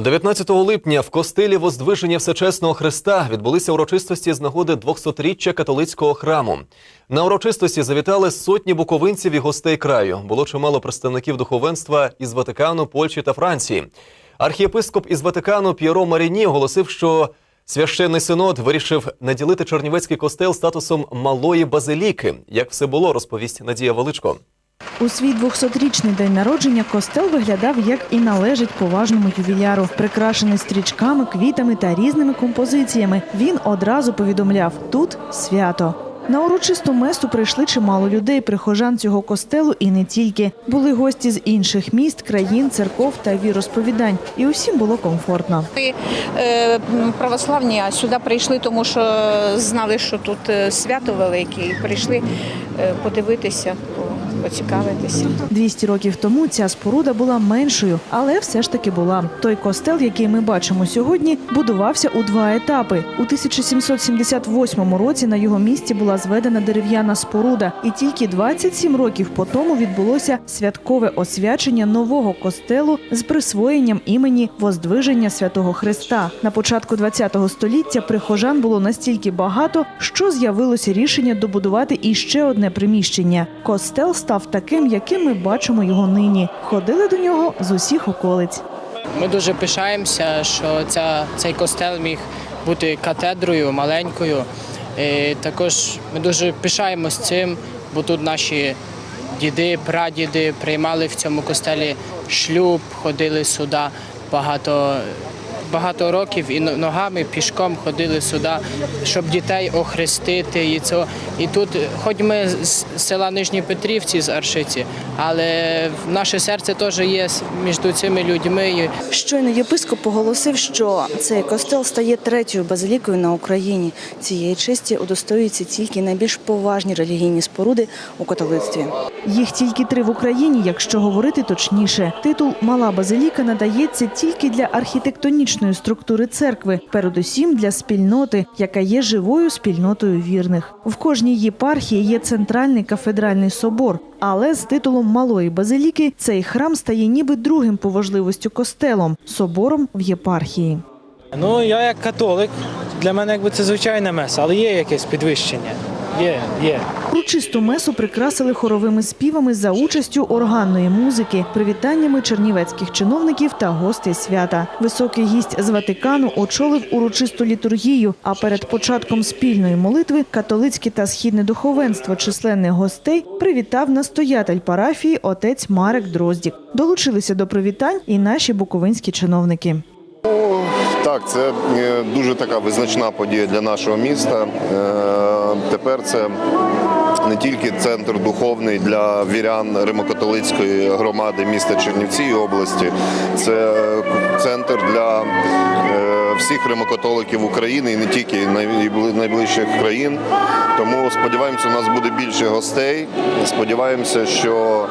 19 липня в костилі Воздвиження Всечесного Христа відбулися урочистості з нагоди 200-річчя католицького храму. На урочистості завітали сотні буковинців і гостей краю. Було чимало представників духовенства із Ватикану, Польщі та Франції. Архієпископ із Ватикану П'єро Маріні оголосив, що священний синод вирішив наділити Чернівецький костел статусом малої базиліки. Як все було, розповість Надія Величко. У свій 200-річний день народження костел виглядав, як і належить поважному ювіляру, прикрашений стрічками, квітами та різними композиціями. Він одразу повідомляв: тут свято. На урочисту месу прийшли чимало людей, прихожан цього костелу, і не тільки були гості з інших міст, країн, церков та віросповідань, і усім було комфортно. Ми е, православні, сюди прийшли, тому що знали, що тут е, свято велике, і прийшли е, подивитися, по- поцікавитися. 200 років тому ця споруда була меншою, але все ж таки була. Той костел, який ми бачимо сьогодні, будувався у два етапи. У 1778 році на його місці була зведена дерев'яна споруда, і тільки 27 років по тому відбулося святкове освячення нового костелу з присвоєнням імені Воздвиження Святого Христа. На початку 20 століття прихожан було настільки багато, що з'явилося рішення добудувати іще одне приміщення. Костел став таким, яким ми бачимо його нині. Ходили до нього з усіх околиць. Ми дуже пишаємося, що ця, цей костел міг бути катедрою маленькою. І також ми дуже пишаємось цим, бо тут наші діди, прадіди приймали в цьому костелі шлюб, ходили сюди багато, багато років і ногами пішком ходили сюди, щоб дітей охрестити. І, це, і тут, хоч ми з села Нижні Петрівці з Аршиці, але наше серце теж є між цими людьми. Щойно єпископ оголосив, що цей костел стає третьою базилікою на Україні. Цієї честі удостоюються тільки найбільш поважні релігійні споруди у католицтві. Їх тільки три в Україні, якщо говорити точніше. Титул Мала базиліка надається тільки для архітектонічної структури церкви, передусім для спільноти, яка є живою спільнотою вірних. В кожній єпархії є центральний кафедральний собор. Але з титулом малої базиліки цей храм стає ніби другим по важливості костелом собором в єпархії. Ну, я як католик, для мене якби це звичайна меса, але є якесь підвищення. Є, є. Урочисту месу прикрасили хоровими співами за участю органної музики, привітаннями чернівецьких чиновників та гостей свята. Високий гість з Ватикану очолив урочисту літургію. А перед початком спільної молитви католицьке та східне духовенство численних гостей привітав настоятель парафії отець Марек Дроздік. Долучилися до привітань і наші буковинські чиновники. Так, це е, дуже така визначна подія для нашого міста. Е, Тепер це не тільки центр духовний для вірян Римокатолицької громади міста Чернівці і області, це центр для е, всіх римокатоликів України і не тільки найближчих країн. Тому сподіваємося, у нас буде більше гостей. Сподіваємося, що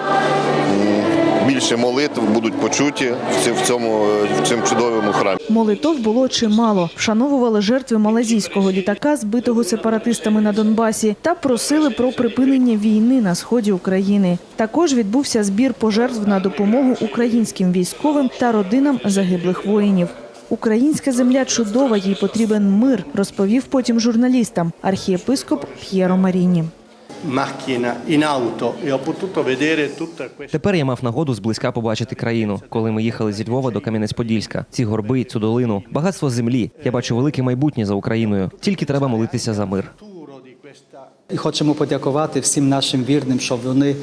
більше молитв будуть почуті в цьому в цьому чудовому храмі. Молитов було чимало. Вшановували жертви малазійського літака, збитого сепаратистами на Донбасі, та просили про припинення війни на сході України. Також відбувся збір пожертв на допомогу українським військовим та родинам загиблих воїнів. Українська земля чудова, їй потрібен мир, розповів потім журналістам архієпископ П'єро Маріні. Macchina in auto e ho potuto vedere tutta questa Тепер я мав нагоду зблизька побачити країну, коли ми їхали зі Львова до Кам'янець-Подільська. Ці горби, цю долину, багатство землі. Я бачу велике майбутнє за Україною. Тільки треба молитися за мир. І хочемо подякувати всім нашим вірним, що вони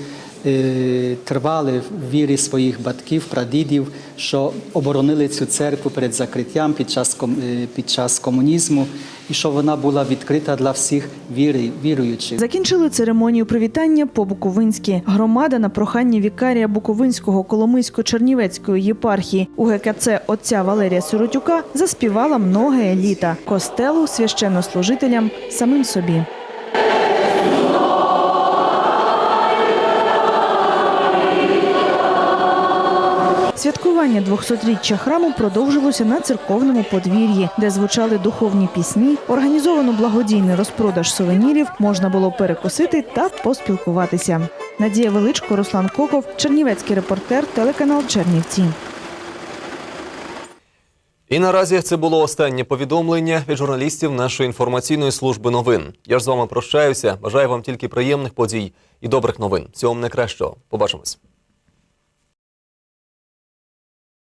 е, тривали в вірі своїх батьків, прадідів, що оборонили цю церкву перед закриттям під час, е, під час комунізму, і що вона була відкрита для всіх віри, віруючих. Закінчили церемонію привітання по-буковинськи. Громада на прохання вікарія Буковинського Коломийсько-Чернівецької єпархії УГКЦ отця Валерія Сиротюка заспівала многе літа костелу, священнослужителям, самим собі. Святкування 200-річчя храму продовжилося на церковному подвір'ї, де звучали духовні пісні, організовано благодійний розпродаж сувенірів, можна було перекусити та поспілкуватися. Надія Величко, Руслан Коков, Чернівецький репортер, телеканал Чернівці. І наразі це було останнє повідомлення від журналістів нашої інформаційної служби новин. Я ж з вами прощаюся. Бажаю вам тільки приємних подій і добрих новин. Всього вам найкращого. Побачимось.